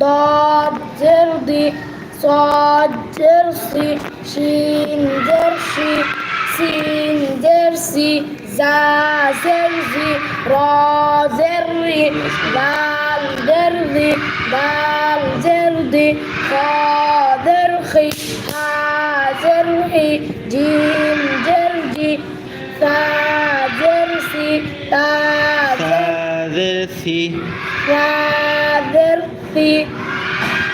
ضاد زردي صاد زرصي شين زرشي سين زرسي زا زرزي را زري دال درضي دال زردي خا درخي ها زرخي جيم زرجي ثا زرسي تا زرسي ثا زر সাদেরসি Razerti,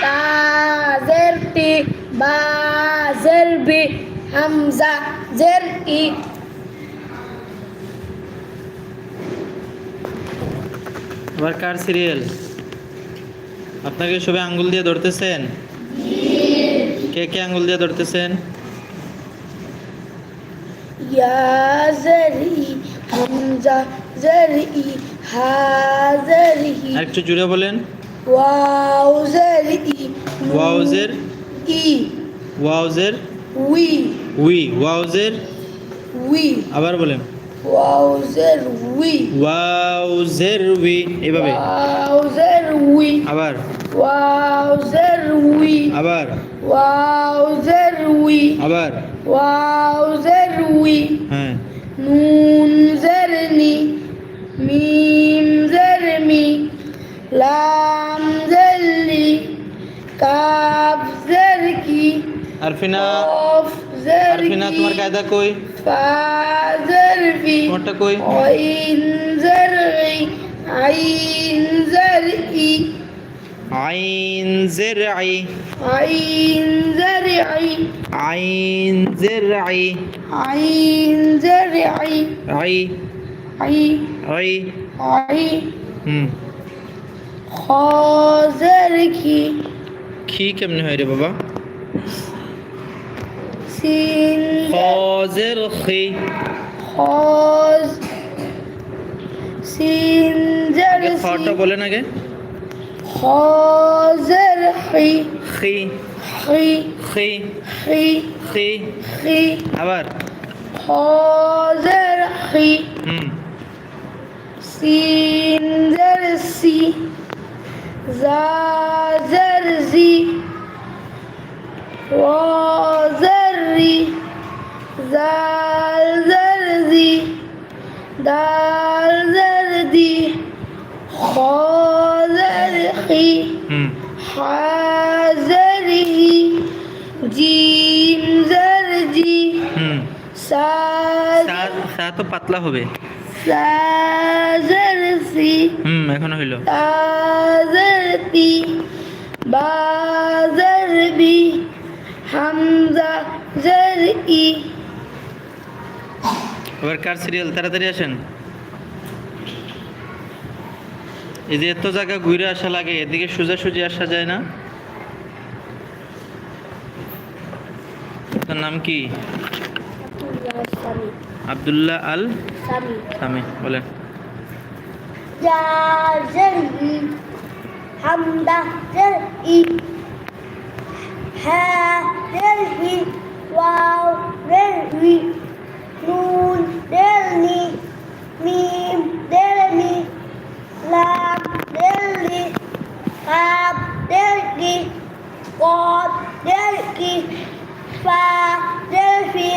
Tazerti, Bazerbi, Hamza, Zerti, এবার কার serial আপনাকে সবাই আঙ্গুল দিয়ে ধরতেছেন? কে কে আঙ্গুল দিয়ে ধরতেছেন? Yazeri, Hamza, Zeri, Hazeri, আর একটু জুড়ে বলেন। ওয়াউজের ই ওয়াউজের ই ওয়াউজের উই উই ওয়াউজের উই আবার বলেন। ওয়াউজের উই ওয়াউজের উই এভাবে। ওয়াউজের উই আবার। ওয়াউজের উই আবার। ওয়াউজের উই আবার। ওয়াউজের উই হ্যাঁ। নুন জেরনি মিম জেরমি লা কাফ জের কি? আরফিনা কফ জের কি? আরফিনা তোমার কায়দা কই? ফা জের ফি তোমারটা কই? আইন জের আইন জের ই আইন জের। আই আইন জের। আই। খ খি কেমনে হয় রে বাবা। খজের খি খজ সিনজার খটা বলেন আগে। খজের খি। খি। খি। খি। খি। খি। খি আবার। খজের খি হুম। সিনজার সি زرسي زازرزي وزري زالزرزي دالزردي خازرخي হুম حازره جيم زرجي হুম ساز সা সা তো পাতলা হবে সাজরসি হুম এখন হইল। সাজরতি বাজরবি হামজা জরই এবার কার সিরিয়াল তাড়াতাড়ি আসেন। এই যে এত জায়গা ঘুরে আসা লাগে এদিকে সোজাসুজি আসা যায় না। তার নাম কি? আব্দুল্লাহ আল سامي সামি বলেন جازري حمزة زرئي ها زرئي واو زرئي نون زرني ميم زرني لام زرني قاف زرقي قاف زرقي فا زرفي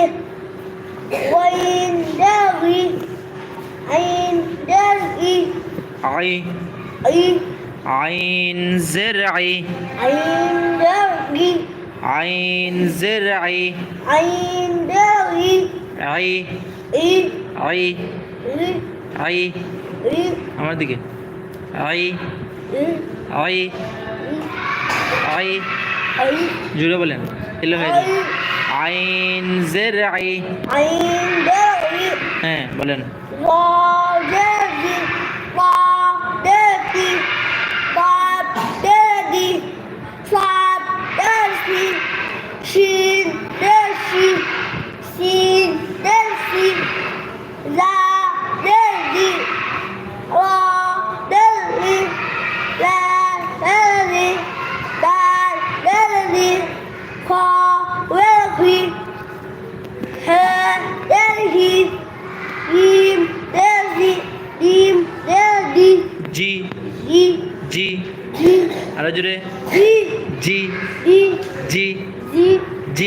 وين زرقي আই عين আইন জের আই عين زرقي আইন জের আই عين زرقي আই عين আই عين আই عين আমার দিকে আই عين আই আই عين জুড়ে বলেন এলো হয়ে যায় আইন জের আই عين زرقي হ্যাঁ বলেন cheese.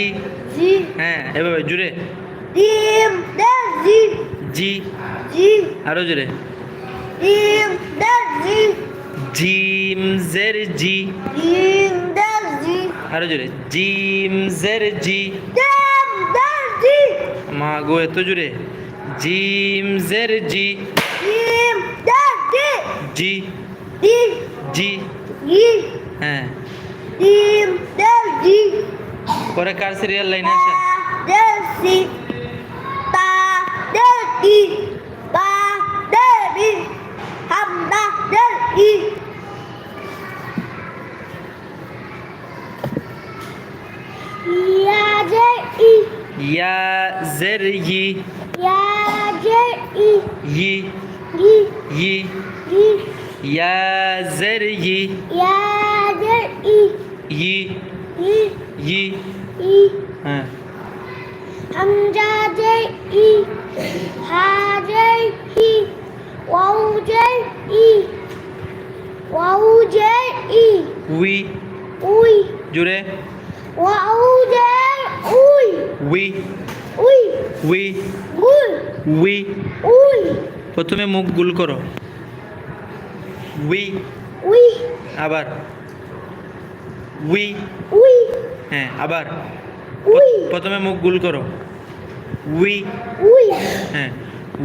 জি। জি। হ্যাঁ এভাবে জুড়ে। ডিম জি জি। জি। আরও জোরে ডিম জি জিম জের জি। দেশ। জি আরও জোরে জিম জের জি। দেশ। জি মা গো এত জোরে জিম জের জি। ডিম দেশ। জি। জি। জি। জি। জি হ্যাঁ। ডিম দেশ। জি পরে কার সিরিয়াল লাইনে আসেন দেশি তা দেশি বা দেবি হামদা দেশি ইয়া জে ই ইয়া জের ই। ইয়া জে ই। ই। ই। ই ইয়া জের ই ইয়া জে ই। ই। ই। ই। হ্যাঁ। হামজা জে ই হা জে হি ওয়াও জে ই ওয়াও জে ই। উই। উই। জুড়ে ওয়াও জে উই। উই। উই। উই। গুল। উই। উই। প্রথমে মুখ গুল করো। উই। উই। আবার। উই। উই। হ্যাঁ আবার প্রথমে মুখ গুল করো। উই। উই। হ্যাঁ।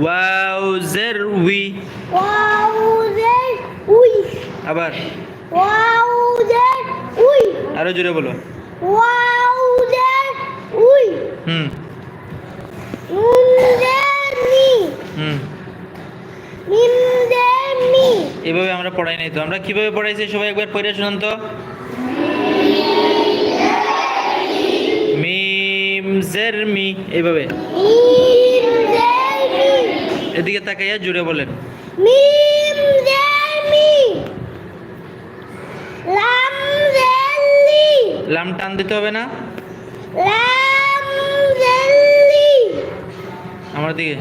ওয়াও জের উই। ওয়াও উই। আবার। ওয়াও উই। আরও জোরে বলো। ওয়াও উই। হুম। এভাবে আমরা পড়াই নাই তো। আমরা কীভাবে পড়াইছি সবাই একবার পড়ে শুনুন তো। জেরমি এইভাবে। এদিকে তাকাইয়া জুড়ে বলেন। মিম লাম টান দিতে হবে না? লাম আমার দিকে।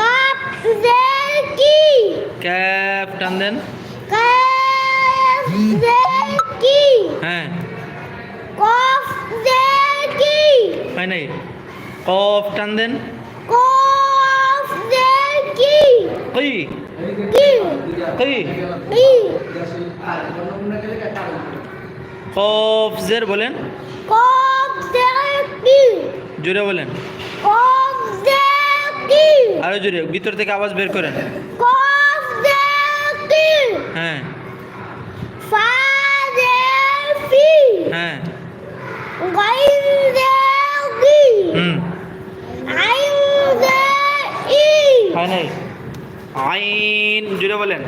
কাপ ক্যাপ টান দেন। কি হ্যাঁ। কফ কি হয় নাই? কফ টান দেন। কফ কি কই? কি? কই? কি? কফ জের বলেন। কফ জে কি জুড়ে বলেন। কফ জে কি আরও জুড়ে ভিতর থেকে আওয়াজ বের করেন। কফ জে কি হ্যাঁ। হ্যাঁ। হুম। আইন ই হয় নাই? আইন জুড়ে বলেন।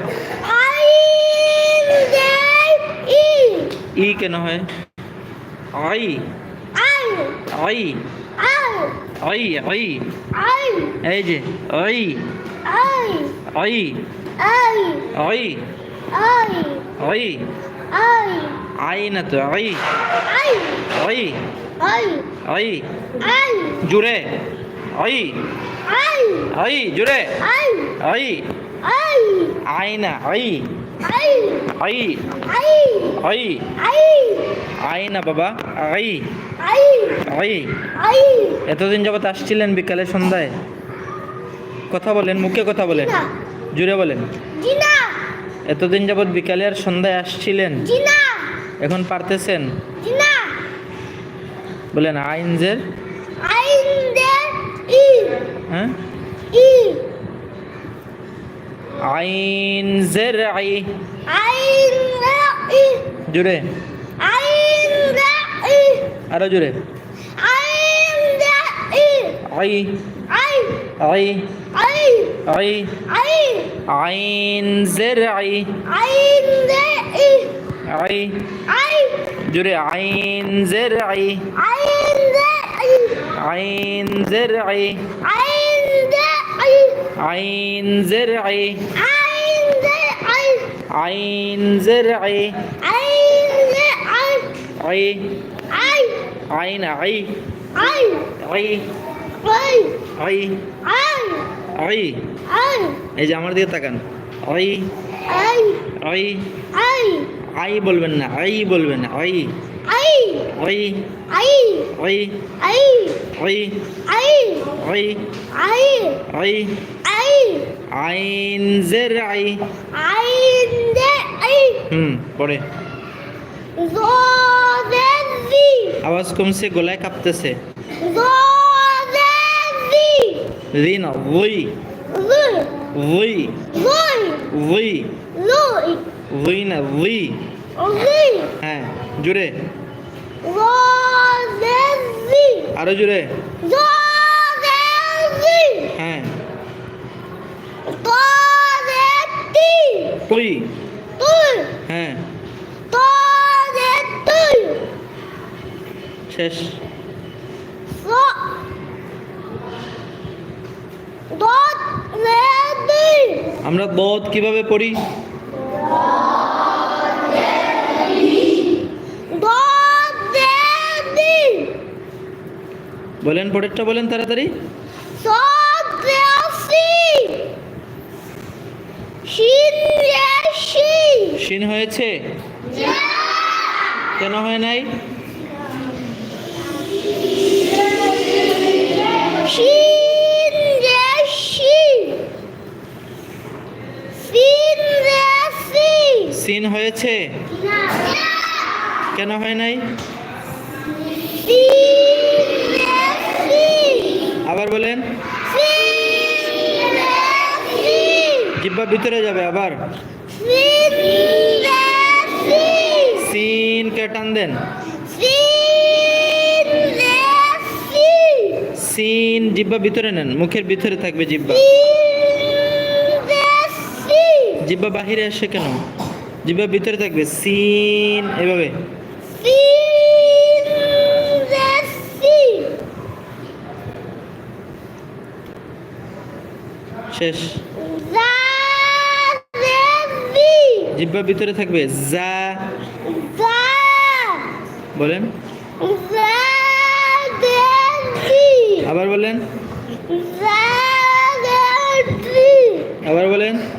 আইন ই ই কেন হয়? আই। আই আই। আই আই আই। আই এই যে আই। আই। আই আই। আই عي عي عينة عي عي عي عي عي عي جرة عي عي عي جرة عي عي عي عينة عي عي عي عي عي عي আইনা বাবা আই আই আই এতদিন যাবত আসছিলেন বিকালে সন্ধ্যায় কথা বলেন মুখে কথা বলেন জুড়ে বলেন এতদিন যাবৎ বিকালে আর সন্ধ্যায় আসছিলেন? এখন পারতেছেন? বলেন আইনজের? হ্যাঁ? আইন আই। জুড়ে আরও জুড়ে আই। আই আই আই আই আই আইনজের আই আইন দে ই আই আই জুড়ে আইনজের আই আইন দে ই আইনজের আই আইন দে ই আইনজের আই আইন দে ই আইনজের আই আইন দে ই আই আই আইন আই আই আই আই আই আই আই আই এই যে আমার দিকে তাকান ওই I, আই বলবেন না আই বলবেন না ওই I, ওই I, ওই I, ওই I, ওই I, ওই I, আইন জের আই I, the I, হুম পড়ে আওয়াজ কমছে গলায় কাঁপতেছে না ওই ওই ওই ওই না ওই হ্যাঁ the, আরও the, হ্যাঁ তুই হ্যাঁ শেষ সো দত রে তুই আমরা বধ কীভাবে পড়ি? বলেন পরেরটা বলেন তাড়াতাড়ি। শিন হয়েছে? কেন হয় নাই? শিন রে শি শিন রে সি সিন হয়েছে? কেন হয় নাই? আবার বলেন। জিব্বা ভিতরে যাবে আবার। সিন কে টান দেন। সিন জিব্বা ভিতরে নেন, মুখের ভিতরে থাকবে জিব্বা। জিব্বা বাহিরে আসে কেন? জিব্বা ভিতরে থাকবে। সিন, এভাবে। শেষ। জিব্বা ভিতরে থাকবে। যা। বলেন। আবার বলেন। আবার বলেন।